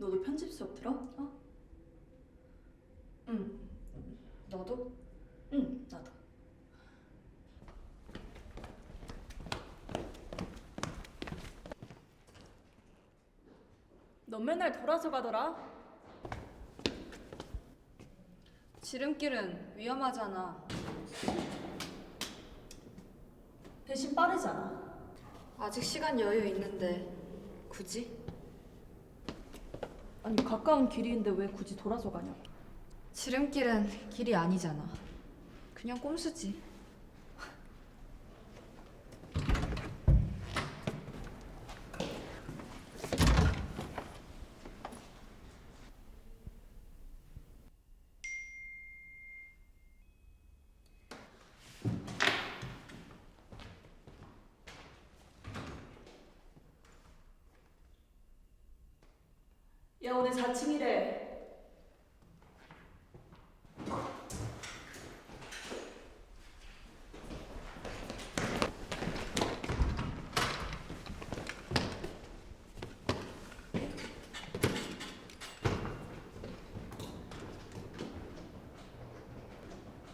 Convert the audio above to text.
너도 편집 수업 들어? 어? 응. 너도? 응, 나도. 너 맨날 돌아서 가더라? 지름길은 위험하잖아. 대신 빠르잖아. 아직 시간 여유 있는데 굳이? 아니 가까운 길이인데 왜 굳이 돌아서 가냐고. 지름길은 길이 아니잖아. 그냥 꼼수지. 야 오늘 4층이래.